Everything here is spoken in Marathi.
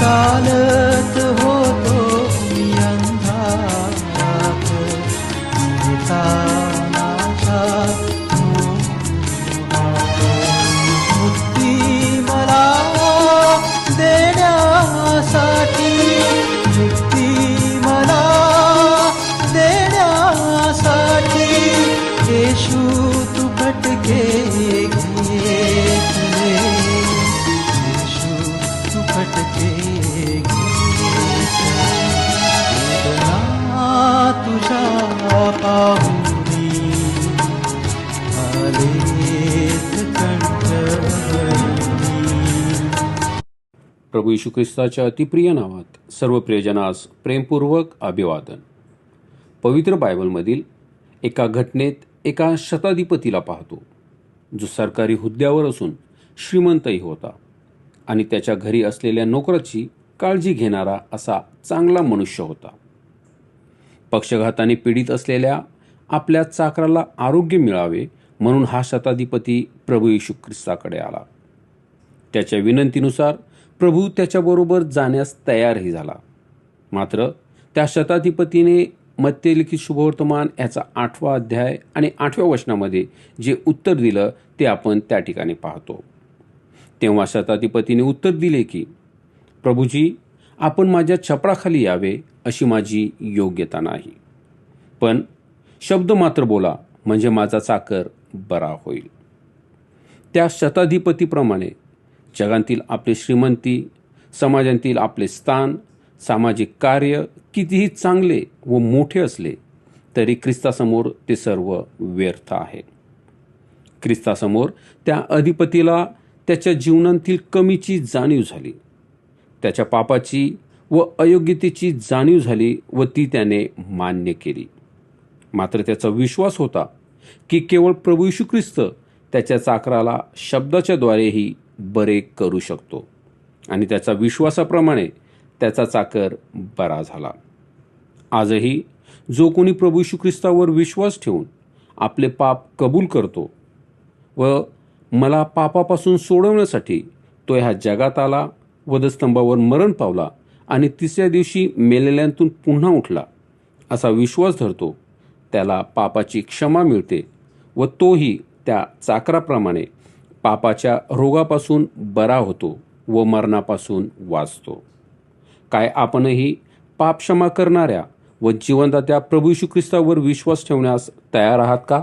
चालत होतो मी अंधारात निघता माझ्या मुक्ती मला देण्यासाठी मुक्ती मला देण्यासाठी येशू तू भटके प्रभू येशू ख्रिस्ताच्या अतिप्रिय नावात सर्व प्रियजनास प्रेमपूर्वक अभिवादन. पवित्र बायबलमधील एका घटनेत एका शताधिपतीला पाहतो जो सरकारी हुद्द्यावर असून श्रीमंतही होता आणि त्याच्या घरी असलेल्या नोकराची काळजी घेणारा असा चांगला मनुष्य होता. पक्षघाताने पीडित असलेल्या आपल्या चाकराला आरोग्य मिळावे म्हणून हा शताधिपती प्रभू येशू ख्रिस्ताकडे आला. त्याच्या विनंतीनुसार प्रभू त्याच्याबरोबर जाण्यास तयारही झाला. मात्र त्या शताधिपतीने मत्यलिखित शुभवर्तमान याचा आठवा अध्याय आणि आठव्या वचनामध्ये जे उत्तर दिलं ते आपण त्या ठिकाणी पाहतो. तेव्हा शताधिपतीने उत्तर दिले की प्रभूजी आपण माझ्या छपराखाली यावे अशी माझी योग्यता नाही. पण शब्द मात्र बोला म्हणजे माझा चाकर बरा होईल. त्या शताधिपतीप्रमाणे जगातील आपली श्रीमंती समाजांतील आपले स्थान सामाजिक कार्य कितीही चांगले व मोठे असले तरी ख्रिस्तासमोर ते सर्व व्यर्थ आहे. ख्रिस्तासमोर त्या अधिपतीला त्याच्या जीवनातील कमीची जाणीव झाली. त्याच्या पापाची व अयोग्यतेची जाणीव झाली व ती त्याने मान्य केली. मात्र त्याचा विश्वास होता की केवळ प्रभू यशू ख्रिस्त त्याच्या चाकराला शब्दाच्या द्वारेही बरे करू शकतो. आणि त्याचा विश्वासाप्रमाणे त्याचा चाकर बरा झाला. आजही जो कोणी प्रभू यशू ख्रिस्तावर विश्वास ठेवून आपले पाप कबूल करतो व मला पापापासून सोडवण्यासाठी तो ह्या जगात आला वधस्तंभावर मरण पावला आणि तिसऱ्या दिवशी मेलेल्यांतून पुन्हा उठला. असा विश्वास धरतो. त्याला पापाची क्षमा मिळते व तोही त्या चाकराप्रमाणे पापाच्या रोगापासून बरा होतो व मरणापासून वाचतो. काय आपणही पाप क्षमा करणाऱ्या व जिवंत त्या प्रभू ख्रिस्तावर विश्वास ठेवण्यास तयार आहात का?